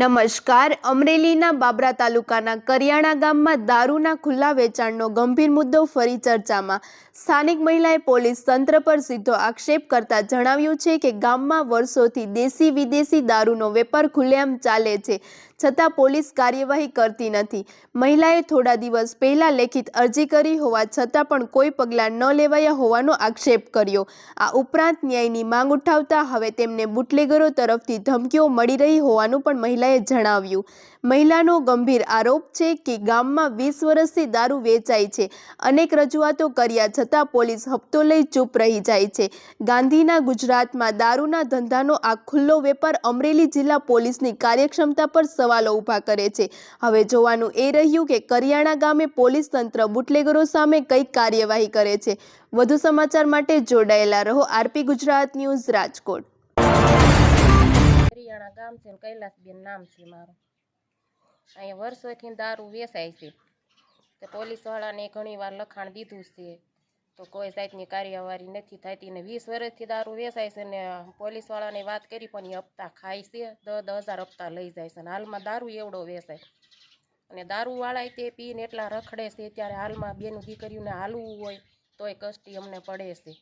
નમસ્કાર. અમરેલીના બાબરા તાલુકાના કરિયાણા ગામમાં દારૂના ખુલ્લા વેચાણનો ગંભીર મુદ્દો ફરી ચર્ચામાં. સ્થાનિક મહિલાએ પોલીસ તંત્ર પર સીધો આક્ષેપ કરતા જણાવ્યું છે કે ગામમાં વર્ષોથી દેશી વિદેશી દારૂનો વેપાર ખુલ્લેઆમ ચાલે છે, છતાં પોલીસ કાર્યવાહી કરતી નથી. મહિલાએ થોડા દિવસ પહેલા લેખિત અરજી કરી હોવા છતાં પણ કોઈ પગલાં ન લેવાયા હોવાનો આક્ષેપ કર્યો. આ ઉપરાંત ન્યાયની માંગ ઉઠાવતા હવે તેમને બુટલેગરો તરફથી ધમકીઓ મળી રહી હોવાનું પણ મહિલાએ જણાવ્યું, મહિલાનો ગંભીર આરોપ છે કે ગામમાં વીસ વર્ષથી દારૂ વેચાય છે. અનેક રજૂઆતો કર્યા છતાં પોલીસ હપ્તો લઈ ચૂપ રહી જાય છે. ગાંધીના ગુજરાતમાં દારૂના ધંધાનો આ ખુલ્લો વેપાર અમરેલી જિલ્લા પોલીસની કાર્યક્ષમતા પર સવાલો ઊભા કરે છે. હવે જોવાનું એ રહ્યું કે કરિયાણા ગામે પોલીસ તંત્ર બુટલેગરો સામે કઈ કાર્યવાહી કરે છે. વધુ સમાચાર માટે જોડાયેલા રહો આરપી ગુજરાત ન્યૂઝ રાજકોટ. હરિયાણા ગામ છે ને કૈલાસબેન નામ છે મારું અહીંયા વર્ષોથી દારૂ વેચાય છે તો પોલીસવાળાને ઘણી વાર લખાણ દીધું છે. તો કોઈ જાતની કાર્યવાહી નથી થતી ને વીસ વર્ષથી દારૂ વેચાય છે ને પોલીસવાળાને વાત કરી પણ એ હપ્તા ખાય છે. દસ દસ હજાર હપ્તા લઈ જાય છે ને હાલમાં દારૂ એવડો વેચાય અને દારૂવાળાએ તે પીને એટલા રખડે છે ત્યારે હાલમાં બેનું દીકરીઓને હાલવું હોય તોય કષ્ટી અમને પડે છે.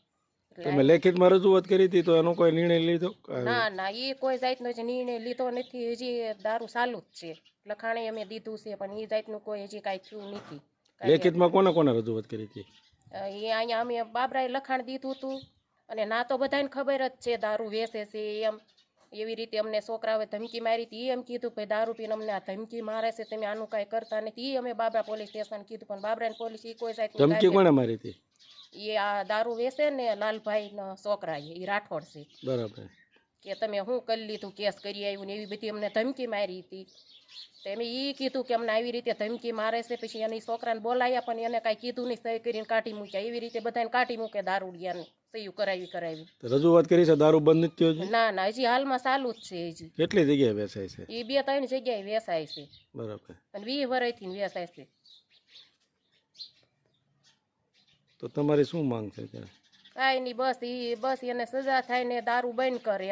તમે લેખિતમાં રજૂઆત કરી હતી તો એનો કોઈ નિર્ણય લીધો? ના ના એ કોઈ જાતનો જ નિર્ણય લીધો નથી. હજી દારૂ ચાલુ જ છે. લખાણે અમે દીધું છે પણ એ જાતનું કોઈ હજી કાંઈ થયું નથી. લેખિતમાં કોને કોને રજૂઆત કરી હતી? એ અહીંયા અમે બાબરાએ લખાણ દીધું હતું. અને ના તો બધાને ખબર જ છે દારૂ વેચે છે એમ. એવી રીતે અમને છોકરાઓએ ધમકી મારી હતી એ એમ કીધું ભાઈ દારૂ પીને અમને આ ધમકી મારે છે તમે આનું કાંઈ કરતા નથી. એ અમે બાબરા પોલીસ સ્ટેશન કીધું પણ બાબરા પોલીસ એ કોઈ સાહેબ ધમકી કોને મારી હતી? એ આ દારૂ વેચે ને લાલભાઈ છોકરા એ રાઠોડ છે. બરાબર. કે તમે શું કરી લીધું કેસ કરી આવ્યું ને એવી બધી અમને ધમકી મારી હતી. તો એમ એ કીધું કે અમને આવી રીતે ધમકી મારે છે પછી એની છોકરાને બોલાયા પણ એને કાંઈ કીધું નહીં સહી કરીને કાઢી મૂક્યા. એવી રીતે બધાને કાઢી મૂકે દારૂડિયાને સહી કરાવી કરાવી. રજૂઆત કરી છે દારૂ બંધ નથી થયો ના ના હજી હાલમાં ચાલુ જ છે હજી. કેટલી જગ્યાએ વેચાય છે? એ બે ત્રણ જગ્યાએ વેચાય છે. બરાબર. અને વીસ વર્ષથી વેચાય છે. તો તમારી શું માંગ છે ત્યારે કાંઈ નહીં બસ એ બસ એને સજા થાય ને દારૂ બંધ કરે